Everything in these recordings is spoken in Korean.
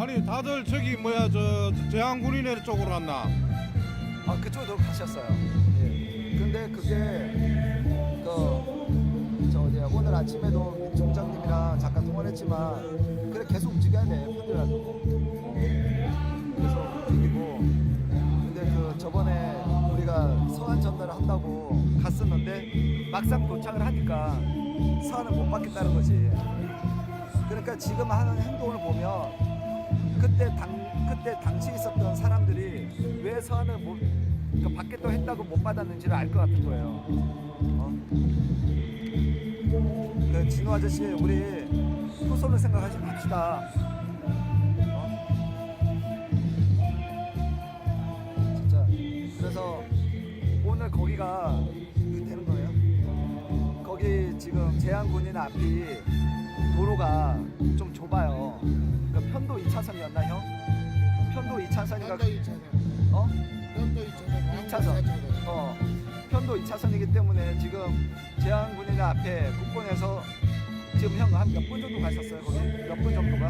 아니 다들 저기 뭐야 저 제한군인회 쪽으로 왔나? 아 그쪽으로 가셨어요. 예. 근데 그게 그저 어디야 오늘 아침에도 민총장님이랑 잠깐 통화를 했지만 그래 계속 움직여야 돼 어. 계속 움직이고 근데 그 저번에 우리가 서한 전달을 한다고 갔었는데 막상 도착을 하니까 서한을 못 받겠다는 거지. 그러니까 지금 하는 행동을 보면 그때 당 그때 당시 있었던 사람들이 왜 서한을 못 그러니까 받겠다고 했다고 못 받았는지를 알 것 같은 거예요. 어? 그 진호 아저씨 우리 후손을 생각하지 맙시다. 어? 진짜 그래서 오늘 거기가 이거 되는 거예요? 거기 지금 제한군인 앞이 도로가 좀 좁아요. 그러니까 편도 2차선이었나 형? 편도 2차선이가 편도 2차선. 어? 편도 2차선. 2차선. 어. 편도 2차선이기 때문에 지금 제한군인 앞에 국본에서 지금 형 한 몇 분 정도 가셨어요 거기? 몇 분 정도가?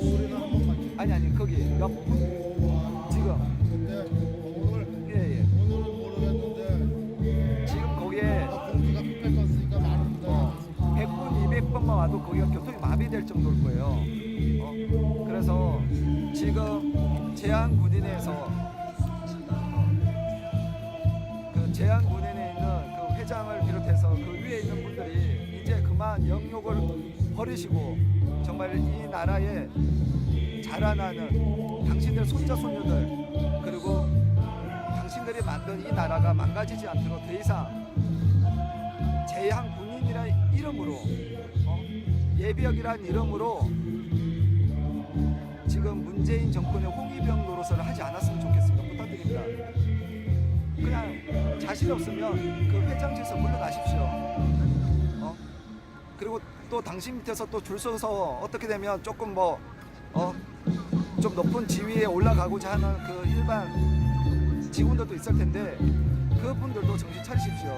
우리는 한번 갔지. 아니 아니 거기 몇 분? 제한군인에서 그 제한군인에 있는 그 회장을 비롯해서 그 위에 있는 분들이 이제 그만 영욕을 버리시고 정말 이 나라에 자라나는 당신들 손자 손녀들 그리고 당신들이 만든 이 나라가 망가지지 않도록 더 이상 제한 군인이라 이름으로 어? 예비역이라는 이름으로 지금 문재인 정권의 홍위병 노릇을 하지 않았으면 좋겠습니다. 부탁드립니다. 그냥 자신 없으면 그 회장실에서 물러나십시오. 어? 그리고 또 당신 밑에서 또 줄 서서 어떻게 되면 조금 뭐 어? 좀 높은 지위에 올라가고자 하는 그 일반 직원들도 있을 텐데 그분들도 정신 차리십시오.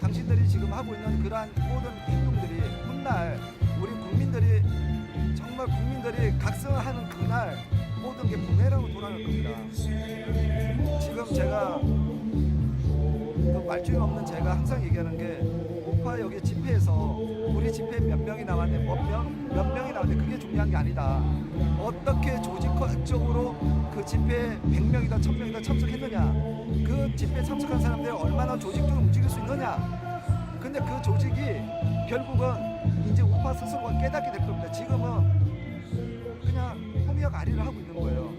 당신들이 지금 하고 있는 그러한 모든 행동들이 훗날 우리 국민들이 정말 국민들이 각성하는 그날 모든 게 부메랑으로 돌아갈 겁니다. 지금 제가 그 말줄이 없는 제가 항상 얘기하는 게 우파 여기 집회에서 우리 집회 몇 명이 나왔네. 몇 명? 몇 명이 나왔네. 그게 중요한 게 아니다. 어떻게 조직적으로 그 집회에 100명이다 1000명이다 참석했느냐. 그 집회에 참석한 사람들이 얼마나 조직적으로 움직일 수 있느냐. 근데 그 조직이 결국은 이제 우파 스스로가 깨닫게 될 겁니다. 지금은 그냥 홍역 아리를 하고 있는 거예요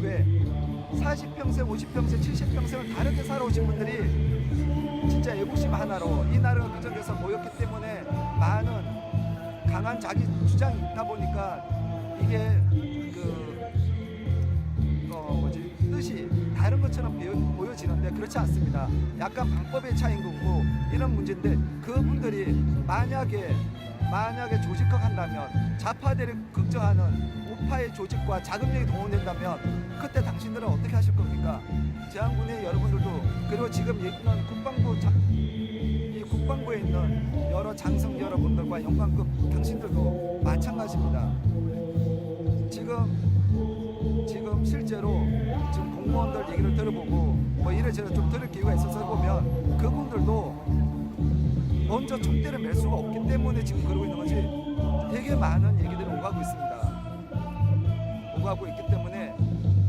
왜? 40평생, 50평생, 70평생을 다르게 살아오신 분들이 진짜 애국심 하나로 이 나라가 그쪽에서 모였기 때문에 많은 강한 자기 주장이 있다 보니까 이게 그 어, 뭐지 뜻이 다른 것처럼 보여, 보여지는데 그렇지 않습니다. 약간 방법의 차이인 거고 이런 문제인데 그분들이 만약에 만약에 조직화한다면 좌파들을 걱정하는 우파의 조직과 자금력이 동원된다면 그때 당신들은 어떻게 하실 겁니까? 제한군의 여러분들도 그리고 지금 있는 국방부 자, 이 국방부에 있는 여러 장성 여러분들과 영광급 당신들도 마찬가지입니다. 지금 지금 실제로 지금 공무원들 얘기를 들어보고 뭐 이래저래 좀 들을 기회가 있어서 보면 그분들도 먼저 총대를 맬 수가 없기 때문에 지금 그러고 있는 거지 되게 많은 얘기들이 오가고 있습니다. 오가고 있기 때문에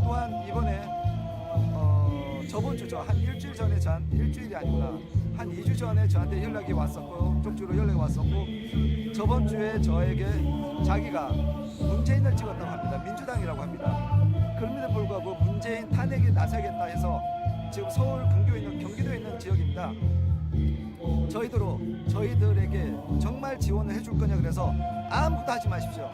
또한 이번에 어, 저번 주죠 한 일주일 전에 전 일주일이 아니구나. 한 2주 전에 저한테 연락이 왔었고 쪽주로 연락이 왔었고 저번 주에 저에게 자기가 문재인을 찍었다고 합니다. 민주당이라고 합니다. 그럼에도 불구하고 문재인 탄핵에 나서겠다 해서 지금 서울 근교에 있는 경기도에 있는 지역입니다 저희들로 저희들에게 정말 지원을 해줄 거냐 그래서 아무것도 하지 마십시오.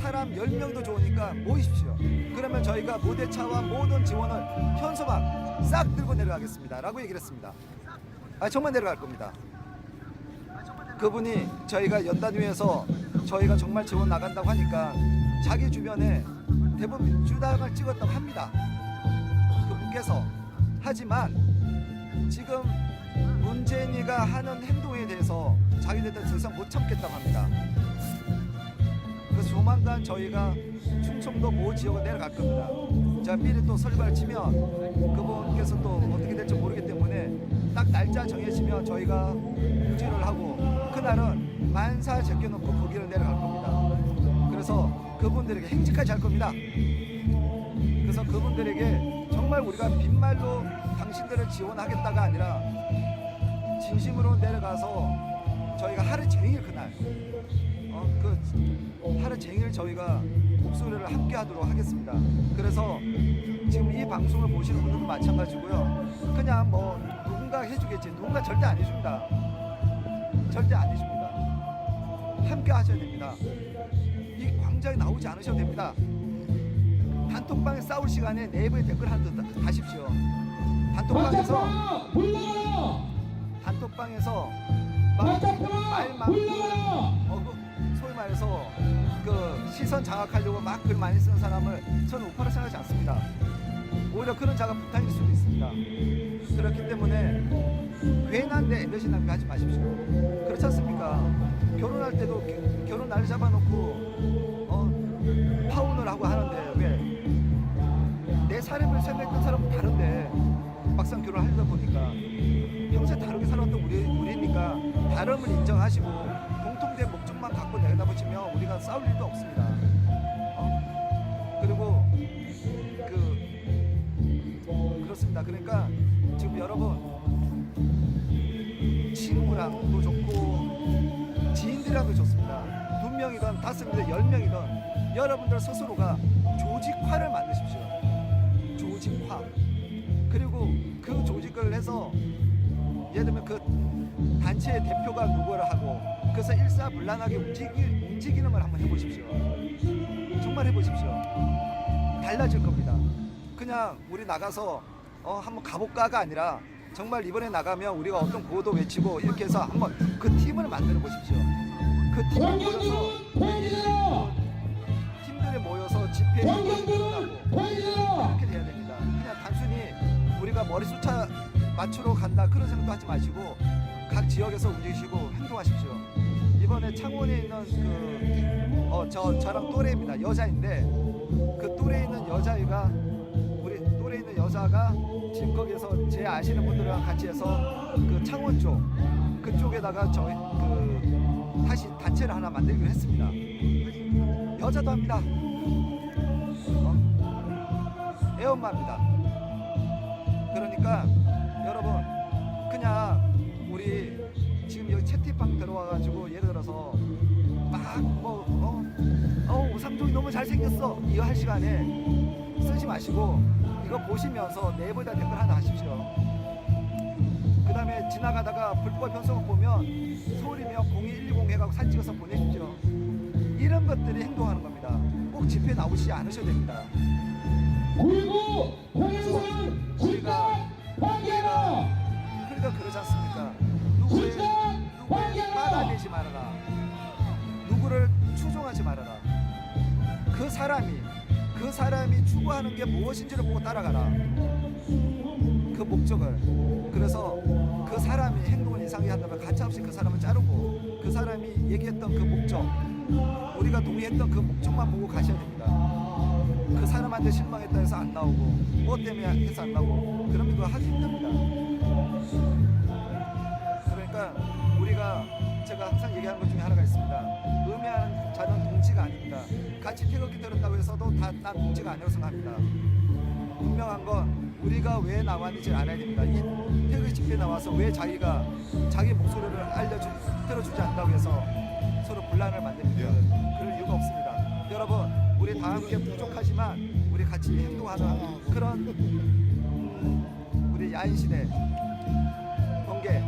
사람 10명도 좋으니까 모이십시오. 그러면 저희가 모대차와 모든 지원을 현소막 싹 들고 내려가겠습니다. 라고 얘기를 했습니다. 아, 정말 내려갈 겁니다. 그분이 저희가 연단위에서 저희가 정말 지원 나간다고 하니까 자기 주변에 대부분 민주당을 찍었다고 합니다. 그분께서 하지만 지금 문재인이가 하는 행동에 대해서 자기들 더 이상 못 참겠다고 합니다. 그래서 조만간 저희가 충청도 모 지역을 내려갈 겁니다. 자 미리 또 설발을 치면 그분께서 또 어떻게 될지 모르기 때문에 딱 날짜 정해지면 저희가 공지를 하고 그날은 만사 제껴놓고 거기를 내려갈 겁니다. 그래서 그분들에게 행진까지 할 겁니다. 그래서 그분들에게 정말 우리가 빈말로 당신들을 지원하겠다가 아니라 진심으로 내려가서 저희가 하루 종일 그날 어, 그 하루 종일 저희가 목소리를 함께 하도록 하겠습니다. 그래서 지금 이 방송을 보시는 분들도 마찬가지고요. 그냥 뭐 누군가 해주겠지. 누군가 절대 안 해줍니다. 절대 안 해줍니다. 함께 하셔야 됩니다. 이 광장에 나오지 않으셔도 됩니다. 단톡방에 싸울 시간에 네이버에 댓글 더 다십시오. 단톡방에서 단톡방에서 막 말만 어, 그 소위 말해서 그 시선 장악하려고 막 글 많이 쓰는 사람을 저는 우파로 생각하지 않습니다. 오히려 그런 자가 부탁일 수도 있습니다. 그렇기 때문에 괜한 데 에너지 낭비하지 마십시오. 그렇지 않습니까? 결혼할 때도 기- 결혼 날 잡아놓고 어, 파혼을 하고 하는데 왜? 내 삶을 생각했던 사람은 다른 데 막상 결혼하려다 보니까 평생 다르게 살았던 우리 우리니까 다름을 인정하시고 공통된 목적만 갖고 내다보시면 우리가 싸울 일도 없습니다. 어? 그리고 그 그렇습니다. 그러니까 지금 여러분 친구랑도 좋고 지인들이랑도 좋습니다. 두 명이든 다섯 명이든 열 명이든 여러분들 스스로가 조직화를 해서 예를 들면 그 단체의 대표가 누구를 하고 그래서 일사불란하게 움직이, 움직이는 걸 한번 해보십시오. 정말 해보십시오. 달라질 겁니다. 그냥 우리 나가서 어, 한번 가볼까가 아니라 정말 이번에 나가면 우리가 어떤 구호도 외치고 이렇게 해서 한번 그 팀을 만들어 보십시오. 그 팀을 모여서 팀들이 모여서 집회에 일어나고 이렇게 돼야 됩니다. 그냥 단순히 우리가 머리 숫자 맞추러 간다 그런 생각도 하지 마시고 각 지역에서 움직이시고 행동하십시오. 이번에 창원에 있는 그 어 저 저랑 또래입니다. 여자인데 그 또래 있는 여자애가 우리 또래 있는 여자가 지금 거기에서 제 아시는 분들이랑 같이 해서 그 창원 쪽 그쪽에다가 저희 그 다시 단체를 하나 만들기로 했습니다. 여자도 합니다. 어? 애엄마입니다. 그러니까 그냥 우리 지금 여기 채팅방 들어와가지고 예를 들어서 막뭐 어, 어 우상종이 너무 잘생겼어 이거 할 시간에 쓰지 마시고 이거 보시면서 네이버에다 댓글 하나 하십시오. 그 다음에 지나가다가 불법 현수막 보면 서울이면 0110 해가지고 사진 찍어서 보내십시오. 이런 것들이 행동하는 겁니다. 꼭 집회 나오시지 않으셔도 됩니다. 그리고 반대라 그러니까 그러지 않습니까? 누구를 누구를 따라내지 말아라. 누구를 추종하지 말아라. 그 사람이 그 사람이 추구하는 게 무엇인지를 보고 따라가라. 그 목적을 그래서 그 사람이 행동을 이상하게 한다면 가차없이 그 사람을 자르고 그 사람이 얘기했던 그 목적 우리가 동의했던 그 목적만 보고 가셔야 됩니다. 그 사람한테 실망했다 해서 안 나오고 뭐 때문에 해서 안 나오고 그러면 그거 하기 힘듭니다. 그러니까 우리가 제가 항상 얘기하는 것 중에 하나가 있습니다. 음해하는 자는 동지가 아닙니다. 같이 태극기 들었다고 해서도 다난 동지가 아니라고 생각합니다. 분명한 건 우리가 왜 나왔는지 알아야 됩니다. 이 태극기 집회 나와서 왜 자기가 자기 목소리를 알려주 들어주지 않다고 해서 서로 분란을 만듭니다. 그럴 이유가 없습니다. 여러분, 우리 다 함께 부족하지만 우리 같이 행동하는 그런 음, 우리 야인 시대 번개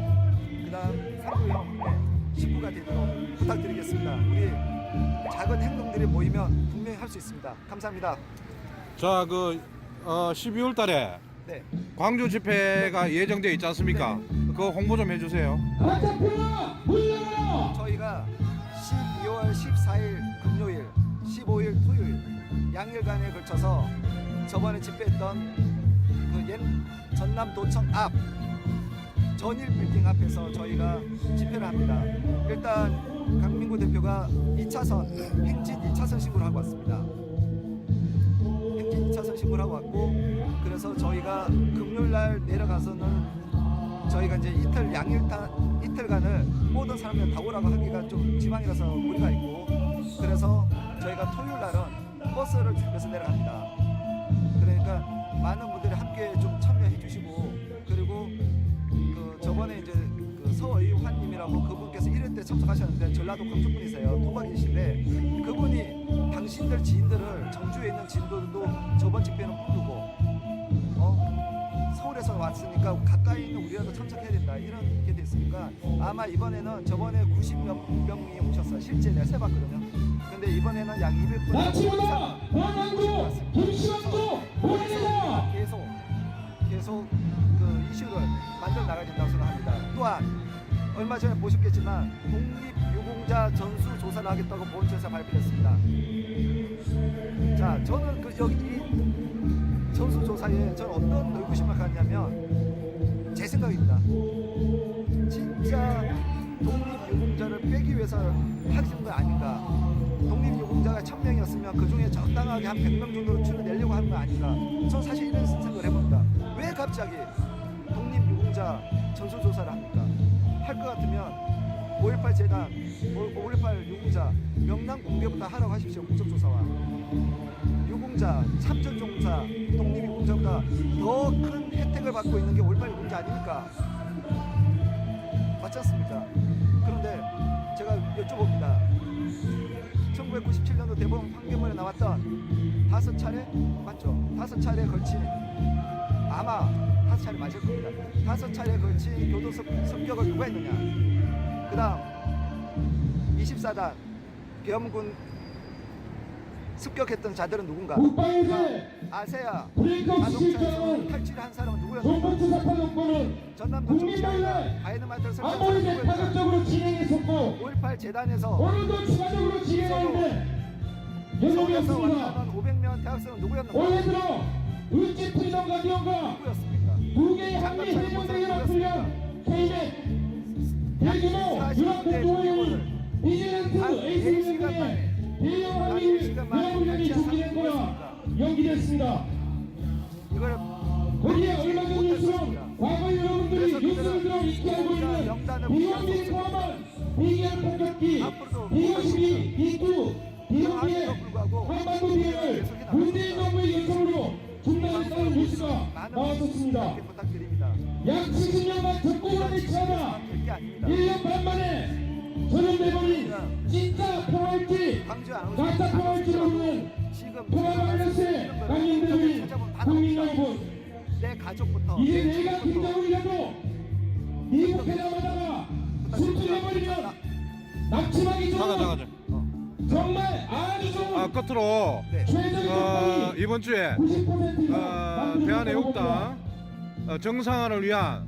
그다음 상구형 네, 식구가 되도록 부탁드리겠습니다. 우리 작은 행동들이 모이면 분명히 할 수 있습니다. 감사합니다. 자, 그 어, 12월 달에 네. 광주 집회가 예정되어 있지 않습니까? 그거 홍보 좀 해주세요. 저희가 12월 14일 금요일, 15일 토요일 양일간에 걸쳐서 저번에 집회했던 그 옛 전남도청 앞 전일 빌딩 앞에서 저희가 집회를 합니다. 일단 강민구 대표가 2차선 행진 2차선 신고를 하고 왔습니다. 행진 2차선 신고를 하고 왔고 그래서 저희가 금요일 날 내려가서는 저희가 이제 이틀 양일간 이틀간을 모든 사람들 다 오라고 하기가 좀 지방이라서 무리가 있고 그래서 저희가 토요일 날은 버스를 준비해서 내려갑니다. 그러니까 많은 분들이 함께 좀 참여 해 주시고 그리고 그 저번에 이제 그 서의환님이라고 그분께서 1회 때 참석하셨는데 전라도 광주 분이세요. 토박이신데 그분이 당신들 지인들을 정주에 있는 지인들도 저번 집회는 부르고 어? 서울에서 왔으니까 가까이 있는 우리라도 참석해야 된다. 이런 게 됐으니까 아마 이번에는 저번에 90몇 명이 오셨어요 실제 내가 세봤거든요. 근데 이번에는 약 200분 마치보다 권한도 김시환도 보냅니다. 계속 계속 그 이슈를 만들어 나가야 된다고 생각합니다. 또한 얼마 전에 보셨겠지만 독립유공자 전수 조사를 하겠다고 보훈처에서 발표했습니다. 자, 저는 그 여기 이 전수 조사에 저는 어떤 의구심을 갖냐면 제 생각입니다. 진짜 독립유공자를 빼기 위해서 하는 거 아닌가? 독립유공자가 1000명이었으면 그 중에 적당하게 한 100명 정도로 추려내려고 하는 거 아닌가? 저는 사실 이런 생각을 해봅니다. 왜 갑자기 독립유공자 전수조사를 합니까? 할 것 같으면 5.18 재단, 5.18 유공자 명단 공개부터 하라고 하십시오. 국정조사와. 유공자, 참전종사, 독립유공자보다 더 큰 혜택을 받고 있는 게 5.18 유공자 아닙니까? 맞지 않습니까? 그런데 제가 여쭤봅니다. 1997년도 대법원 판결문에 나왔던 다섯 차례 맞죠? 다섯 차례에 걸친 아마 다섯 차례 맞을 겁니다. 다섯 차례에 걸친 교도 습, 습격을 누가 했느냐? 그 다음 24단 계엄군 습격했던 자들은 누군가? 아세아 자동차에서 탈취한 사람은 정권은 전남도 정치가 국민의회 바이든마트를 설치한 사람은 안보위세 누구였냐? 파격적으로 진행했었고 5.18 재단에서 오늘도 추가적으로 진행하는데. 왔다는 500명 대학생은 누구였는가? 올해 들어 을지 프리덤 가디언과 누구였습니까? 두 개의 한미 해병대결합 훈련 K맥 대규모 유럽 공동회의 비즈니스 에이스 훈련에 대형 한미 연합훈련이 준비된 거라 연기됐습니다. 거기에 얼마 전 뉴스는 과거 여러분들이 뉴스를 들어 익히 알고 있는 비영리를 포함한 비계열 폭격기 B-52, B-2, B-1의 한반 부탁드립니다. 약 70년간 적고를 대치하다 될게 아닙니다. 1년 반 만에 전염돼버린 진짜 평화일지 광주 안 가짜 평화일지 모르는 지금 평화바이러스의 강인들이 국민 여러분 내 가족부터 이제 내 내가 김정은이라도 미국 회담하다가 술주해버리면 낙심하기 잠깐 좋은 잠깐 어. 정말 아주 좋은 아 끝으로 네. 어, 이번 주에 90%가 어, 대한애국당 어, 정상화를 위한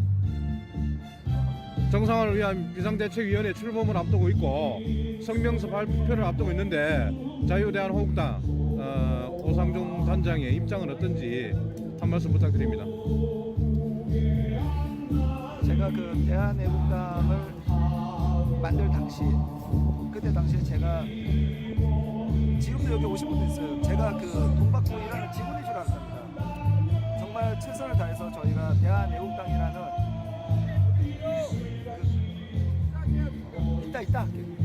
정상화를 위한 비상대책위원회 출범을 앞두고 있고 성명서 발표를 앞두고 있는데 자유대한호국당 어, 오상종 단장의 입장은 어떤지 한 말씀 부탁드립니다. 제가 그 대한애국당을 만들 당시 그때 당시에 제가 지금도 여기 오신 분도 있어요. 제가 그 돈 받고 일하는 직원인 줄 알았습니다. 정말 최선을 다해서 저희가 대한애국당이라는 그, 이따 할게요.